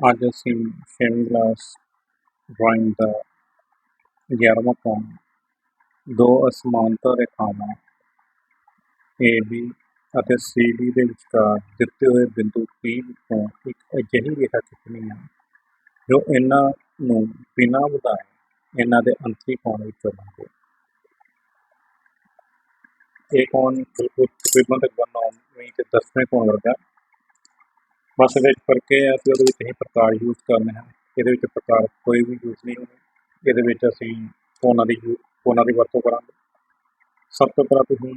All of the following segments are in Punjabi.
ਅੱਜ ਅਸੀਂ ਛੇਵੀਂ ਕਲਾਸ ਡਰਾਇੰਗ ਦਾ 11ਵਾਂ ਕੰਮ ਦੋ ਅਸਮਾਨਤਾ ਰੇਖਾਵਾਂ AB ਅਤੇ CD ਦੇ ਵਿਚਕਾਰ ਦਿੱਤੇ ਹੋਏ ਬਿੰਦੂ P ਤੋਂ ਇੱਕ ਅਜਿਹੀ ਰੇਖਾ ਖਿੱਚਣੀ ਹੈ ਜੋ ਇਹਨਾਂ ਨੂੰ ਬਿਨਾਂ ਵਧਾਏ ਇਹਨਾਂ ਦੇ ਅੰਤਰੀ ਕੋਣ ਵਿੱਚ ਲੰਘੇ ਇਹ ਕੋਣ ਬਿਲਕੁਲ ਤਕਰੀਬਨ ਤਕਰੀਬਨ 9ਵੀਂ ਤੇ 10ਵੇਂ ਕੋਣ ਵਰਗਾ ਬਸ ਇਹਦੇ ਵਿੱਚ ਫ਼ਰਕ ਇਹ ਹੈ ਕਿ ਉਹਦੇ ਵਿੱਚ ਅਸੀਂ ਪ੍ਰਕਾਰ ਯੂਜ਼ ਕਰਨੇ ਹਨ ਇਹਦੇ ਵਿੱਚ ਪ੍ਰਕਾਰ ਕੋਈ ਵੀ ਯੂਜ਼ ਨਹੀਂ ਹੋਣੇ। ਇਹਦੇ ਵਿੱਚ ਅਸੀਂ ਕੋਣਾਂ ਦੀ ਯੂ- ਕੋਣਾਂ ਦੀ ਵਰਤੋਂ ਕਰਾਂਗੇ। ਸਭ ਤੋਂ ਪਹਿਲਾਂ ਤੁਸੀਂ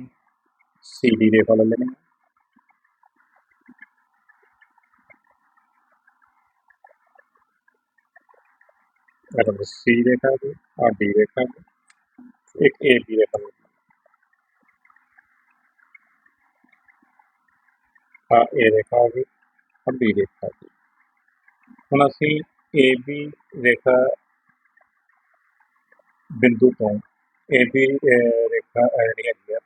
CD ਰੇਖਾ ਲੈ ਲੈਣੀ ਹੈ। ਇਹ ਤਾਂ C ਰੇਖਾ ਹੈ ਆ D ਰੇਖਾ ਹੈ ਇੱਕ AB ਰੇਖਾ ਹੈ ਆ A ਰੇਖਾ ਹੈ ਆ ਰੇਖਾ ਹੈ ਹੁਣ ਅਸੀਂ AB ਰੇਖਾ ਬਿੰਦੂ ਤੋਂ AB ਰੇਖਾ ਜਿਹੜੀ ਹੈਗੀ ਆ,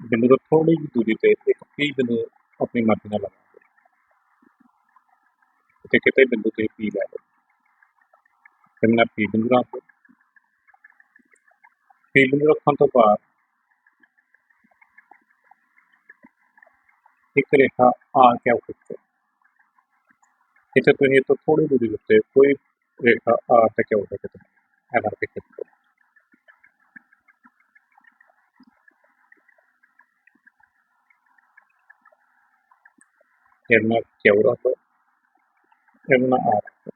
ਬਿੰਦੂ ਤੋਂ ਥੋੜੀ ਜਿਹੀ ਦੂਰੀ ਤੇ ਇੱਕ P ਬਿੰਦੂ ਆਪਣੀ ਮਰਜ਼ੀ ਨਾਲ ਲਗਾਉਂਦੇ ਤੇ ਕਿਤੇ ਬਿੰਦੂ ਤੇ P ਲੈ ਲਓ ਫਿਰ ਮੈਂ P ਬਿੰਦੂ ਰੱਖ ਦਿਓ। P ਬਿੰਦੂ ਰੱਖਣ ਤੋਂ ਬਾਅਦ ਇੱਕ ਰੇਖਾ ਆ ਕੇ ਖਿੱਚੋ ਇੱਥੇ ਤੁਸੀਂ ਇਹ ਤੋਂ ਥੋੜੀ ਦੂਰੀ ਉੱਤੇ ਕੋਈ ਰੇਖਾ ਆ ਤੇ ਕਿਉਂ ਤੇ ਕਿਤੇ ਐਨਾ ਤੇ ਖਿੱਚੋ ਇਹਨਾਂ ਕਿਉਂ ਰੱਖੋ ਇਹਨਾਂ ਆ ਰੱਖੋ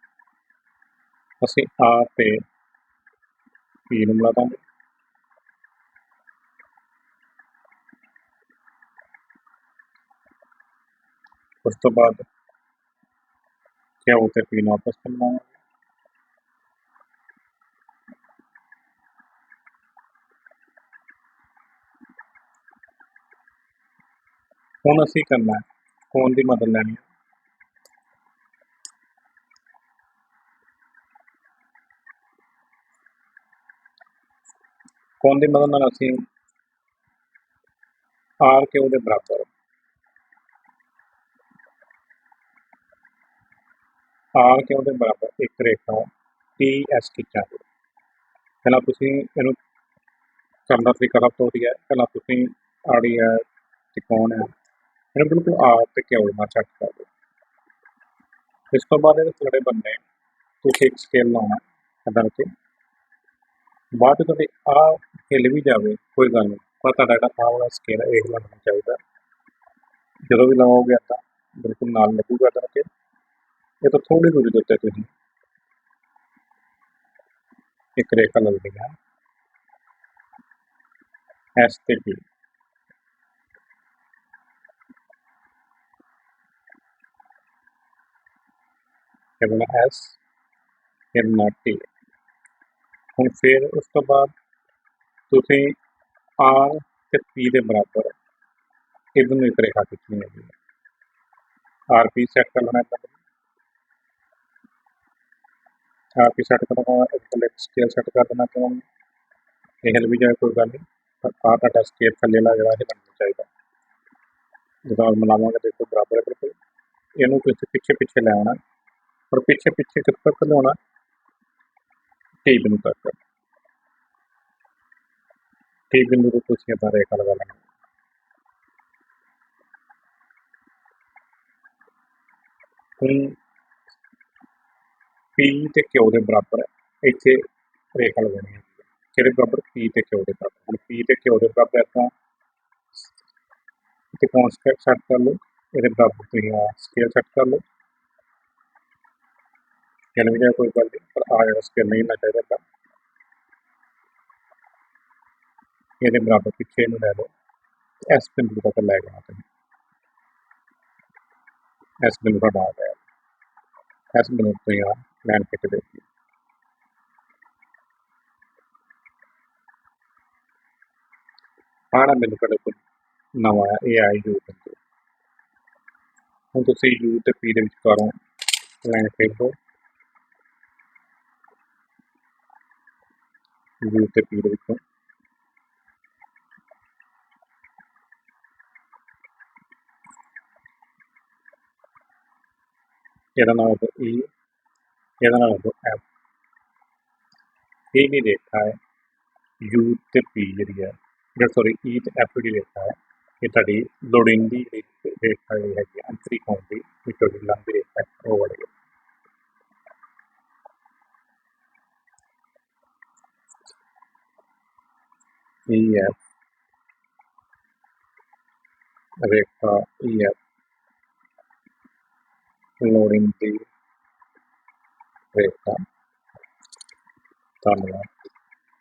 ਅਸੀਂ ਆ ਤੇ P ਨੂੰ ਮਿਲਾ ਦਾਂਗੇ ਉਸ ਤੋਂ ਬਾਅਦ ਕਿਉਂ ਤੇ P ਨੂੰ ਆਪਸ ਵਿੱਚ ਹੁਣ ਅਸੀਂ ਕਰਨਾ ਹੈ ਕੋਣ ਦੀ ਮਦਦ ਲੈਣੀ ਹੈ ਕੋਣ ਦੀ ਮਦਦ ਨਾਲ ਅਸੀਂ ਆਰ ਕੇ ਉਹਦੇ ਬਰਾਬਰ ਆਰ ਕਿਉਂ ਦੇ ਬਰਾਬਰ, ਇੱਕ ਰੇਖਾ ਟੀ ਐਸ ਖਿੱਚਾਂਗੇ ਪਹਿਲਾਂ ਤੁਸੀਂ ਇਹਨੂੰ ਕਰਨ ਦਾ ਤਰੀਕਾ ਸਭ ਤੋਂ ਵਧੀਆ ਪਹਿਲਾਂ ਤੁਸੀਂ ਆੜੀ ਹੈ ਤਿਕੋਣ ਹੈ, ਇਹਨੂੰ ਬਿਲਕੁਲ ਆਰ ਤੇ ਕਿਉਂ ਨਾਲ ਚੱਕ ਕਰ ਦਿਓ ਇਸ ਤੋਂ ਬਾਅਦ ਇਹਦੇ ਥੋੜੇ ਬੰਨੇ, ਤੁਸੀਂ ਇੱਕ ਸਕੇਲ ਲਾਉਣਾ ਇਦਾਂ ਕੇ ਬਾਅਦ ਵਿੱਚ ਤੁਹਾਡੇ ਆ ਹਿੱਲ ਵੀ ਜਾਵੇ, ਕੋਈ ਗੱਲ ਨਹੀਂ। ਪਰ ਤੁਹਾਡਾ ਜਿਹੜਾ ਆਹ ਵਾਲਾ ਸਕੇਲ ਇਹ ਹਿੱਲਣਾ ਚਾਹੀਦਾ। ਜਦੋਂ ਵੀ ਲਾਓਗੇ ਤਾਂ ਬਿਲਕੁਲ ਨਾਲ ਲੱਗੂਗਾ ਇਦਾਂ ਕੇ ਇਹ ਤੋਂ ਥੋੜੀ ਦੂਰੀ ਦੇ ਉੱਤੇ ਤੁਸੀਂ ਇੱਕ ਰੇਖਾ ਲੱਗਦੀ ਹੈ। ਐਸ ਤੇ ਇਹ ਬਣਾ ਐਸ ਇਹ ਬਣਾ ਟੀ ਹੁਣ ਫਿਰ ਉਸ ਤੋਂ ਬਾਅਦ ਤੁਸੀਂ ਆਰ ਤੇ ਪੀ ਦੇ ਬਰਾਬਰ ਇਹਨੂੰ ਇੱਕ ਰੇਖਾ ਖਿੱਚਣੀ ਹੈਗੀ ਹੈ। ਆਰ ਪੀ ਸੈੱਟ ਕਰ ਲੈਣਾ ਹੈ। ਆਰ ਪੀ ਸੈੱਟ ਕਰਨ, ਇੱਕ ਸਕੇਲ ਸੈੱਟ ਕਰ ਦੇਣਾ ਤੁਹਾਨੂੰ ਇਹ ਹਿੱਲ ਵੀ ਜਾਏ ਕੋਈ ਗੱਲ ਨਹੀਂ। ਪਰ ਆਹ ਤੁਹਾਡਾ ਸਕੇਲ ਥੱਲੇ ਲਾ ਜਿਹੜਾ ਇਹ ਲੱਗਣਾ ਚਾਹੀਦਾ। ਜਦੋਂ ਮਿਲਾਵਾਂਗੇ, ਦੇਖੋ ਬਰਾਬਰ ਹੈ ਬਿਲਕੁਲ। ਇਹਨੂੰ ਤੁਸੀਂ ਪਿੱਛੇ ਪਿੱਛੇ ਲੈ ਆਉਣਾ। ਪਰ ਪਿੱਛੇ ਪਿੱਛੇ ਕਿੱਥੇ ਤੱਕ ਲਿਆਉਣਾ ਟੀ ਬਿੰਦੂ ਤੱਕ। ਟੀ ਬਿੰਦੂ ਤੋਂ ਤੁਸੀਂ ਆਪਣਾ ਰੇਖਾ ਲਗਾ ਲੈਣਾ। ਹੁਣ ਪੀ ਤੇ Q ਦੇ ਬਰਾਬਰ ਹੈ ਇੱਥੇ ਰੇਖਾ ਲਗਾਉਣੀ ਹੈ। ਕਿਹਦੇ ਬਰਾਬਰ? P ਤੇ Q ਦੇ ਬਰਾਬਰ। ਹੁਣ P ਤੇ Q ਦੇ ਬਰਾਬਰ ਹੈ ਤਾਂ ਤੇ ਕੌਨਸਟੈਂਟ ਸੈੱਟ ਕਰ ਲਓ। ਇਹਦੇ ਬਰਾਬਰ ਤੁਸੀਂ ਆ ਸਕੇਲ ਸੈੱਟ ਕਰ ਲਓ। ਕਹਿਣ ਵੀ ਕੋਈ ਗੱਲ ਨਹੀਂ, ਪਰ ਆ ਜਿਹੜਾ ਸਕੇਲ ਨਹੀਂ ਨਾ ਚਾਹੀਦਾ ਤਾਂ ਇਹਦੇ ਬਰਾਬਰ ਪਿੱਛੇ ਨੂੰ ਲੈ ਲਓ। ਇਸ ਬਿੰਦੂ ਤੱਕ ਲੈ ਜਾਣਾ ਤੁਸੀਂ। ਇਸ ਬਿੰਦੂ ਦਾ ਡਾ ਹੈ ਇਸ ਬਿੰਦੂ ਤੋਂ ਆ ਲਾਈਨ ਖਿੱਚ ਦੇ ਆੜਾ ਬਿੰਦੂ ਤੁਹਾਡੇ ਕੋਲ ਨਵਾਂ ਹੈ ਇਹ ਆਈ ਯੂ ਬਿੰਦੂ ਹੁਣ ਤੁਸੀਂ ਯੂ ਤੇ ਪੀ ਦੇ ਵਿਚਕਾਰੋਂ ਲਾਈਨ ਖਿੱਚ ਦਿਓ ਯੂ ਤੇ ਪੀ ਦੇ ਵਿੱਚੋਂ ਇਹਦਾ ਨਾਮ ਹੈ E ਇਹਦਾ ਨਾਮ ਹੈ ਐਫ ਇਹ ਨਹੀਂ ਰੇਖਾ ਹੈ ਯੂ ਤੇ ਪੀ ਜਿਹੜੀ ਹੈ ਜਿਹੜਾ ਸੌਰੀ ਈ ਤੇ ਐਫ ਦੀ ਰੇਖਾ ਹੈ ਇਹ ਤੁਹਾਡੀ ਲੋੜੀਂਦੀ ਜਿਹੜੀ ਰੇਖਾ ਜਿਹੜੀ ਹੈਗੀ ਹੈ, ਅੰਤਰੀ ਕੋਣ ਦੀ ਵਿੱਚੋਂ ਦੀ ਲੰਬੀ ਰੇਖਾ ਹੈ, ਉਹ ਵਾਲੀ ਈ ਐਫ ਰੇਖਾ ਈ ਐਫ ਲੋੜੀਂਦੀ ਰੇਖਾ ਧੰਨਵਾਦ।